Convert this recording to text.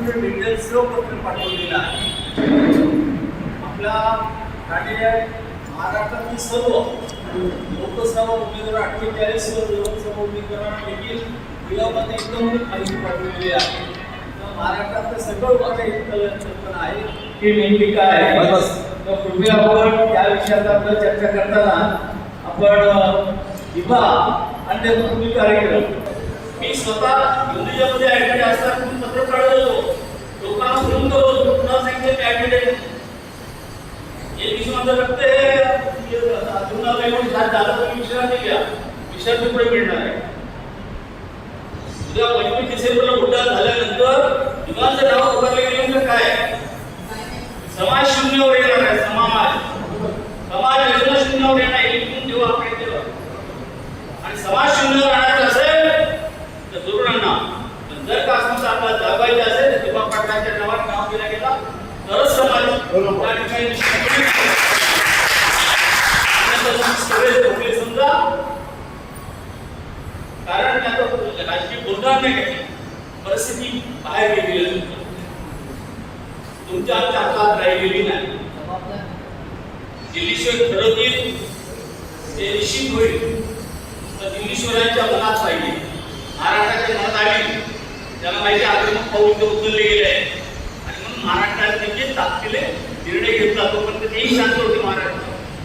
डिटेल्सचं पत्र पाठवलेलं आहे. आपल्या ठाणे महाराष्ट्रातील सर्व लोकसभा उमेदवार अठ्ठेचाळीस लोकसभा उमेदवारांपैकी विभागामध्ये एकदम माहिती पाठवलेली आहे. महाराष्ट्रातलं सगळं माझं एक कल्पना आहे. की नेमकी काय आहे? बस. तर कृपया आपण या विषयात आपलं चर्चा करताना आपण विभा आणि नेतृत्व कार्यक्रम मी स्वतः हिंदुजामध्ये ऍडमिट असताना मी पत्र काढलेलो लोकांना फोन करून पुन्हा सांगितलं की ऍडमिट आहे हे दिवशी माझं रक्त आहे अजून येऊन सात झालं तर विश्रांती घ्या. विश्रांती पुढे मिळणार आहे? उद्या पंचवीस डिसेंबरला उड्डाण झाल्यानंतर विमानचं नाव उभारले गेल्यानंतर काय? समाज शून्यावर येणार आहे समाज. समाज योजना शून्यावर येणार आहे इथून जेव्हा आपण तेव्हा आणि समाज शून्यावर आणायचं असेल तर तरुणांना पण जर का असं आपल्याला जगायचं असेल तर तेव्हा पाटलांच्या नावात नाव दिला गेला. तरच समाज त्या ठिकाणी समजा कारण त्याचं राजकीय बोलणार नाही परिस्थिती बाहेर गेलेली आहे. तुमच्या हातात राहिलेली नाही. दिल्लीश्वर ठरवतील ते निश्चित होईल. तर दिल्लीश्वरांच्या मनात पाहिजे. त्याला माहिती आक्रमक पाऊल ते उचलले गेले आहे आणि म्हणून महाराष्ट्रात देखील ताकदीने निर्णय घेतला तो पण तेही शांत होते.